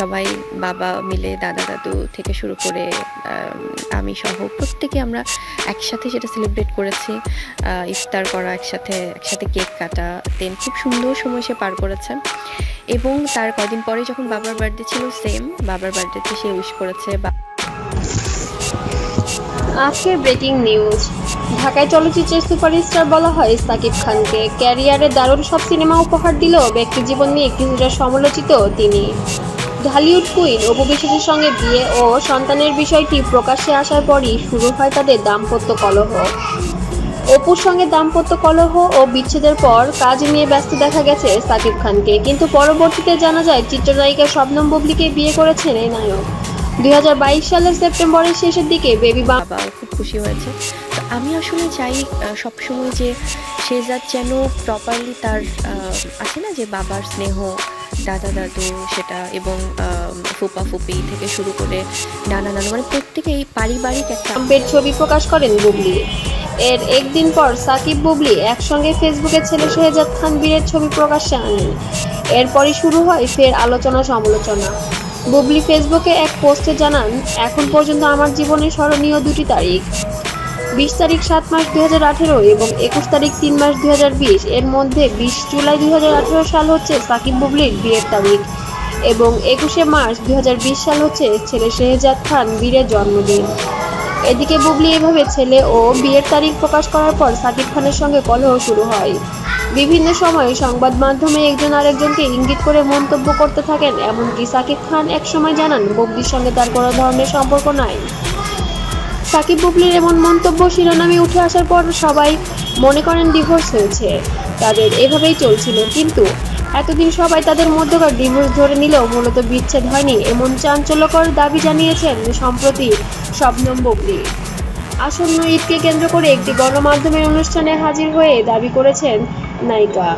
সবাই বাবা মিলে দাদা দাদু থেকে শুরু করে আমি সহ প্রত্যেকে আমরা একসাথে সেটা সেলিব্রেট করেছি। ইফতার করা, একসাথে একসাথে কেক কাটা দেন খুব সুন্দর সময় সে পার করেছে। এবং তার কদিন পরে যখন বাবার বার্থডে ছিল সেম বাবার বার্থডেতে সে উইশ করেছে বা আজকের ব্রেকিং নিউজ ঢাকায় চলচ্চিত্রের সুপারস্টার বলা হয় সাকিব খানকে। ক্যারিয়ারে দারুণ সব সিনেমা উপহার দিলেও ব্যক্তি জীবন নিয়ে কিছুটা সমালোচিত তিনি। ঢালিউড কুইন অপু বিশ্বাসের সঙ্গে বিয়ে ও সন্তানের বিষয়টি প্রকাশ্যে আসার পরই শুরু হয় তাদের দাম্পত্য কলহ। অপুর সঙ্গে দাম্পত্য কলহ ও বিচ্ছেদের পর কাজ নিয়ে ব্যস্ত দেখা গেছে সাকিব খানকে। কিন্তু পরবর্তীতে জানা যায়, চিত্রনায়িকা শবনম বুবলিকে বিয়ে করেছেন এই নায়ক। দুই হাজার বাইশ সালের সেপ্টেম্বরের শেষের দিকে বেবি বাবা, খুব খুশি হয়েছে। তো আমি আসলে চাই সবসময় যে শেজাদ যেন প্রপারলি তার আছে না যে বাবার স্নেহ দাদা দাদু সেটা এবং ফুপা ফুপি থেকে শুরু করে নানা নানু মানে প্রত্যেকে এই পারিবারিক একটা ছবি প্রকাশ করেন বুবলি। এর একদিন পর সাকিব বুবলি একসঙ্গে ফেসবুকে ছেলে শেহজাদ খান বীরের ছবি প্রকাশ্যে আনেন। এরপরই শুরু হয় ফের আলোচনা সমালোচনা। বুবলি ফেসবুকে এক পোস্টে জানান, এখন পর্যন্ত আমার জীবনে স্মরণীয় দুটি তারিখ। বিশ তারিখ সাত মাস দুই হাজার আঠেরো এবং একুশ তারিখ তিন মাস দুই হাজার বিশ। এর মধ্যে বিশ জুলাই দুই হাজার আঠেরো সাল হচ্ছে সাকিব বুবলির বিয়ের তারিখ এবং একুশে মার্চ দুই হাজার বিশ সাল হচ্ছে ছেলে শেহজাদ খান বীরের জন্মদিন। এদিকে বুবলি এভাবে ছেলে ও বিয়ের তারিখ প্রকাশ করার পর সাকিব খানের সঙ্গে কলহ শুরু হয়। বিভিন্ন সময়ে সংবাদ মাধ্যমে একজন আরেকজনকে ইঙ্গিত করে মন্তব্য করতে থাকেন, এমনকি সাকিব খান একসময় জানান, বুবলির সঙ্গে তার কোনো ধরনের সম্পর্ক নাই। সাকিব বুবলির এমন মন্তব্য শিরোনামে উঠে আসার পর সবাই মনে করেন ডিভোর্স হয়েছে। তাদের এভাবেই চলছিল, কিন্তু এতদিন সবাই তাদের মধ্যকার ডিভোর্স ধরে নিলেও মূলত বিচ্ছেদ হয়নি, এমন চাঞ্চল্যকর দাবি জানিয়েছেন সম্প্রতি শবনম বুবলি। আসন্ন ঈদকে কেন্দ্র করে একটি গণমাধ্যমের অনুষ্ঠানে হাজির হয়ে দাবি করেছেন নায়িকা।